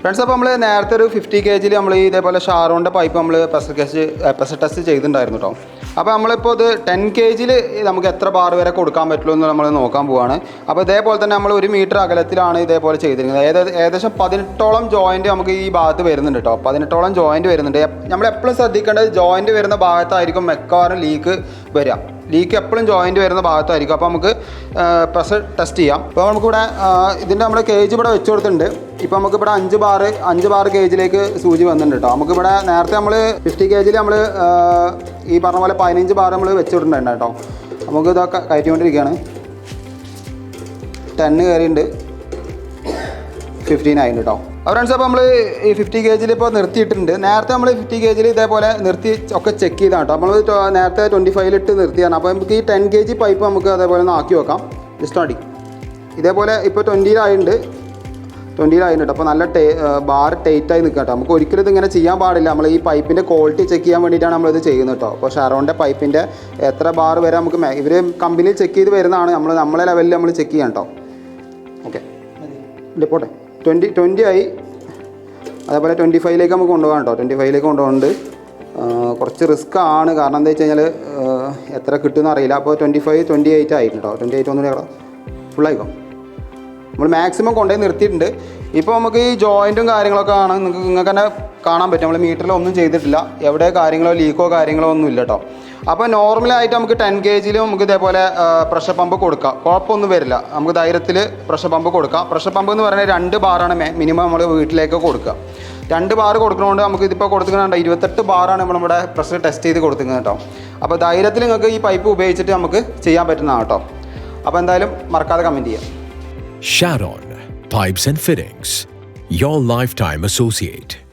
Friends അപ്പോൾ നമ്മൾ നേരത്തെ ഒരു ഫിഫ്റ്റി കെ ജിയിൽ നമ്മൾ ഇതേപോലെ ഷാറോണിന്റെ പൈപ്പ് നമ്മൾ പ്രഷർ ടെസ്റ്റ് പ്രഷർ ടെസ്റ്റ് ചെയ്തിട്ടുണ്ടായിരുന്നു കേട്ടോ അപ്പോൾ നമ്മളിപ്പോൾ ഇത് ടെൻ കെ ജിയിൽ നമുക്ക് എത്ര ബാർ വരെ കൊടുക്കാൻ പറ്റുള്ളൂ എന്ന് നമ്മൾ നോക്കാൻ പോവാണ്. അപ്പോൾ ഇതേപോലെ തന്നെ നമ്മൾ ഒരു മീറ്റർ അകലത്തിലാണ് ഇതേപോലെ ചെയ്തിരിക്കുന്നത്. ഏകദേശം ഏകദേശം പതിനെട്ടോളം ജോയിന്റ് നമുക്ക് ഈ ഭാഗത്ത് വരുന്നുണ്ട് കേട്ടോ പതിനെട്ടോളം ജോയിന്റ് വരുന്നുണ്ട്. നമ്മൾ എപ്പോഴും ശ്രദ്ധിക്കേണ്ടത് ജോയിന്റ് വരുന്ന ഭാഗത്തായിരിക്കും മിക്കവാറും ലീക്ക് വരിക ലീക്ക് എപ്പോഴും ജോയിന്റ് വരുന്ന ഭാഗത്തായിരിക്കും. അപ്പോൾ നമുക്ക് പ്രഷർ ടെസ്റ്റ് ചെയ്യാം. അപ്പോൾ നമുക്കിവിടെ ഇതിന്റെ നമ്മുടെ കേജ് ഇവിടെ വെച്ച് കൊടുത്തിട്ടുണ്ട്. ഇപ്പോൾ നമുക്കിവിടെ അഞ്ച് ബാർ അഞ്ച് ബാർ കേജിലേക്ക് സൂചി വന്നിട്ടുണ്ട് കേട്ടോ നമുക്കിവിടെ നേരത്തെ നമ്മൾ ഫിഫ്റ്റി കേജിൽ നമ്മൾ ഈ പറഞ്ഞ പോലെ പതിനഞ്ച് ബാർ നമ്മൾ വെച്ച് കൊടുത്തിട്ടുണ്ട് കേട്ടോ നമുക്ക് ഇതൊക്കെ കയറ്റിക്കൊണ്ടിരിക്കുകയാണ് ടെന്ന് കയറിയിട്ടുണ്ട് ഫിഫ്റ്റീൻ ആയിരുന്നു കേട്ടോ ഫ്രണ്ട്സ് അപ്പോൾ നമ്മൾ ഈ ഫിഫ്റ്റി കെ ജിയിൽ ഇപ്പോൾ നിർത്തിയിട്ടുണ്ട്. നേരത്തെ നമ്മൾ ഫിഫ്റ്റി കെ ജിയിൽ ഇതേപോലെ നിർത്തി ഒക്കെ ചെക്ക് ചെയ്താണ് കേട്ടോ നമ്മൾ നേരത്തെ ട്വന്റി ഇട്ട് നിർത്തിയാണ് അപ്പോൾ നമുക്ക് ഈ ടെൻ കെ ജി പൈപ്പ് നമുക്ക് അതേപോലെ ഒന്ന് ആക്കി വെക്കാം ജസ്റ്റ് അടി. ഇതേപോലെ ഇപ്പോൾ ട്വന്റിയിലായിട്ടുണ്ട് ട്വന്റിയിലായിട്ടുണ്ട് അപ്പോൾ നല്ല ടേ ബാർ ടൈറ്റായി നിൽക്കുക കേട്ടോ നമുക്ക് ഒരിക്കലും ഇതിങ്ങനെ ചെയ്യാൻ പാടില്ല. നമ്മൾ ഈ പൈപ്പിന്റെ ക്വാളിറ്റി ചെക്ക് ചെയ്യാൻ വേണ്ടിയിട്ടാണ് നമ്മളിത് ചെയ്യുന്നത് കേട്ടോ അപ്പോൾ ഷെറോണിന്റെ പൈപ്പിന്റെ എത്ര ബാർ വരെ നമുക്ക് ഇവർ കമ്പനിയിൽ ചെക്ക് ചെയ്ത് വരുന്നതാണ് നമ്മൾ നമ്മളെ ലെവലിൽ നമ്മൾ ചെക്ക് ചെയ്യാം കേട്ടോ ഓക്കെ പോട്ടെ? ട്വന്റി ട്വന്റി ആയി. അതേപോലെ ട്വന്റി ഫൈവിലേക്ക് നമുക്ക് കൊണ്ടുപോകാം കേട്ടോ. ട്വന്റി ഫൈവിലേക്ക് കൊണ്ടുപോകുന്നുണ്ട് കുറച്ച് റിസ്ക് ആണ്. കാരണം എന്താ വെച്ച് കഴിഞ്ഞാൽ എത്ര കിട്ടുമെന്ന് അറിയില്ല. അപ്പോൾ ട്വന്റി ഫൈവ് ട്വന്റി എയ്റ്റ് ആയിട്ടുണ്ട് കേട്ടോ. ട്വന്റി എയ്റ്റ് ഒന്നും ഫുള്ളായിക്കോ നമ്മൾ മാക്സിമം കൊണ്ടുപോയി നിർത്തിയിട്ടുണ്ട്. ഇപ്പോൾ നമുക്ക് ഈ ജോയിന്റും കാര്യങ്ങളൊക്കെ ആണ്. നിങ്ങൾക്ക് നിങ്ങൾക്ക് തന്നെ കാണാൻ പറ്റും. നമ്മൾ മീറ്ററിൽ ഒന്നും ചെയ്തിട്ടില്ല. എവിടെ കാര്യങ്ങളോ ലീക്കോ കാര്യങ്ങളോ ഒന്നും ഇല്ല കേട്ടോ. അപ്പോൾ നോർമലായിട്ട് നമുക്ക് ടെൻ കെ ജിയിലും നമുക്ക് ഇതേപോലെ പ്രഷർ പമ്പ് കൊടുക്കാം. കുഴപ്പമൊന്നും വരില്ല. നമുക്ക് ധൈര്യത്തിൽ പ്രഷർ പമ്പ് കൊടുക്കാം. പ്രഷർ പമ്പ് എന്ന് പറഞ്ഞാൽ രണ്ട് ബാറാണ് മിനിമം നമ്മൾ വീട്ടിലേക്ക് കൊടുക്കുക. രണ്ട് ബാർ കൊടുക്കുന്നതുകൊണ്ട് നമുക്ക് ഇതിപ്പോൾ കൊടുക്കുന്നുണ്ട് ഇരുപത്തെട്ട് ബാറാണ് നമ്മൾ നമ്മളിവിടെ പ്രഷർ ടെസ്റ്റ് ചെയ്ത് കൊടുക്കുന്നത് കേട്ടോ. അപ്പോൾ ധൈര്യത്തിൽ നിങ്ങൾക്ക് ഈ പൈപ്പ് ഉപയോഗിച്ചിട്ട് നമുക്ക് ചെയ്യാൻ പറ്റുന്നതാണ് കേട്ടോ. അപ്പോൾ എന്തായാലും മറക്കാതെ കമന്റ് ചെയ്യാം. Pipes and and Fittings, life time associate.